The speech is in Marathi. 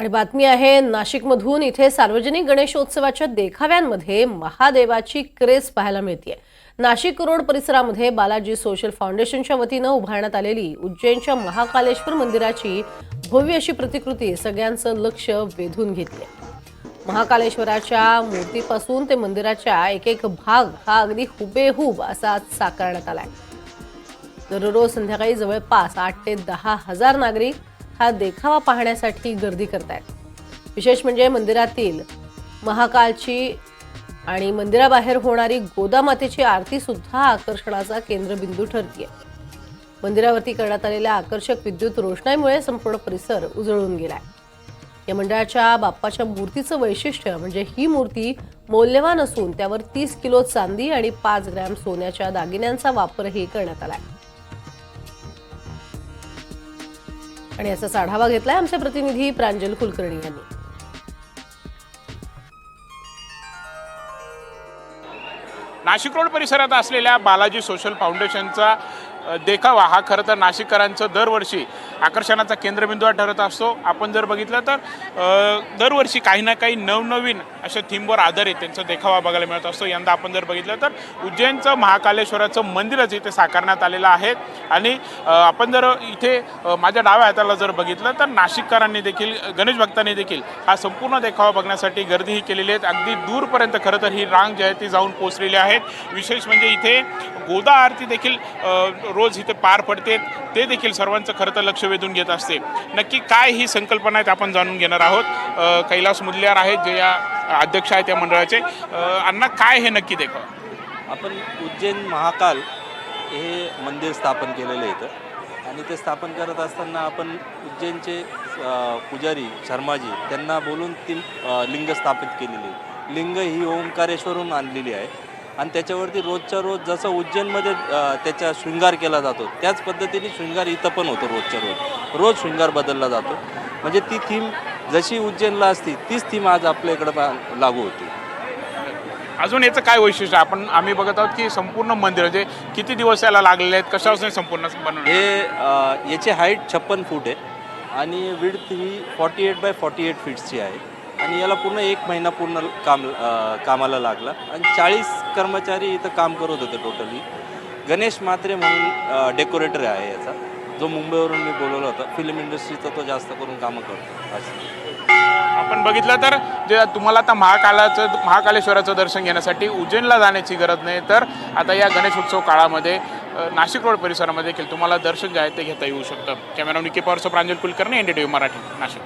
आणि बातमी आहे नाशिकमधून इथे सार्वजनिक गणेशोत्सवाच्या देखाव्यांमध्ये महादेवाची क्रेज पाहायला मिळते नाशिक रोड परिसरामध्ये बालाजी सोशल फाउंडेशनच्या वतीनं उभारण्यात आलेली उज्जैनच्या महाकालेश्वर मंदिराची भव्य अशी प्रतिकृती सगळ्यांचं लक्ष वेधून घेतली महाकालेश्वराच्या मूर्तीपासून ते मंदिराच्या एक एक भाग हा अगदी हुबेहूब असा साकारण्यात आलाय. दररोज संध्याकाळी जवळपास आठ ते दहा हजार नागरिक हा देखावा पाहण्यासाठी गर्दी करतायत. विशेष म्हणजे मंदिरातील महाकालची आणि मंदिराबाहेर होणारी गोदामातेची आरती सुद्धा आकर्षणाचा केंद्रबिंदू ठरतीये. मंदिरावरती करण्यात आलेल्या आकर्षक विद्युत रोषणाईमुळे संपूर्ण परिसर उजळून गेलाय. या मंडळाच्या बाप्पाच्या मूर्तीचं वैशिष्ट्य म्हणजे ही मूर्ती मौल्यवान असून त्यावर तीस किलो चांदी आणि पाच ग्रॅम सोन्याच्या दागिन्यांचा वापरही करण्यात आलाय. आणि याचाच आढावा घेतलाय आमचे प्रतिनिधी प्रांजल कुलकर्णी यांनी. नाशिक रोड परिसरात असलेल्या बालाजी सोशल फाउंडेशनचा देखावा हा खरं तर नाशिककरांचं दरवर्षी आकर्षणाचा केंद्रबिंदू ठरत असतो. आपण जर बघितलं तर दरवर्षी काही ना काही नवनवीन अशा थीमवर आधारित त्यांचा देखावा बघायला मिळत असतो. यंदा आपण जर बघितलं तर उज्जैनचं महाकालेश्वराचं मंदिरच इथे साकारण्यात आलेलं आहे. आणि आपण जर इथे माझ्या डाव्या हाताला जर बघितलं तर नाशिककरांनी देखील गणेश भक्तांनी देखील हा संपूर्ण देखावा बघण्यासाठी गर्दीही केलेली आहे. अगदी दूरपर्यंत खरं तर ही रांग जी आहे ती जाऊन पोचलेली आहेत. विशेष म्हणजे इथे गोदा आरती देखील रोज इथे पार पडते. ते देखील सर्वांचं खरं तर लक्ष वेधून घेत असते. नक्की काय ही संकल्पना आहे आपण जाणून घेणार आहोत. कैलास मुदलियार आहेत जे या अध्यक्ष आहेत या मंडळाचे. अण्णा काय हे नक्की देखावा? आपण उज्जैन महाकाल हे मंदिर स्थापन केलेलं आहे इथं. आणि ते स्थापन करत असताना आपण उज्जैनचे पुजारी शर्माजी त्यांना बोलून ती लिंग स्थापित केलेली लिंग ही ओंकारेश्वरून आणलेली आहे. आणि त्याच्यावरती रोजच्या रोज जसं उज्जैनमध्ये त्याचा शृंगार केला जातो त्याच पद्धतीने शृंगार इथं पण होतो रोजच्या रोज. रोज शृंगार बदलला जातो. म्हणजे ती थीम जशी उज्जैनला असती तीच थीम आज आपल्या इकडं लागू होती. अजून याचं काय वैशिष्ट्य? आहे? आपण आम्ही बघत आहोत की संपूर्ण मंदिर म्हणजे किती दिवस याला लागलेले आहेत कशापासून संपूर्ण हे याची हाईट छप्पन फूट आहे आणि width he forty eight by forty eight फीट्सची आहे. आणि याला पूर्ण एक महिना पूर्ण काम अ, कामाला लागला. आणि चाळीस कर्मचारी इथं काम करत होते टोटली गणेश मात्रे म्हणून डेकोरेटर आहे याचा. जो मुंबईवरून मी बोलवला होता फिल्म इंडस्ट्रीचा तो जास्त करून कामं करतो. असं. आपण बघितलं तर जे तुम्हाला आता महाकालाचं महाकालेश्वराचं दर्शन घेण्यासाठी उज्जैनला जाण्याची गरज नाही. तर आता या गणेश उत्सव काळामध्ये अ, नाशिक रोड परिसरामध्ये देखील तुम्हाला दर्शन जे आहे ते घेता येऊ शकतं. Camera Niki पॉवरचं Pranjal Kulkarni N D T V Marathi Nashik.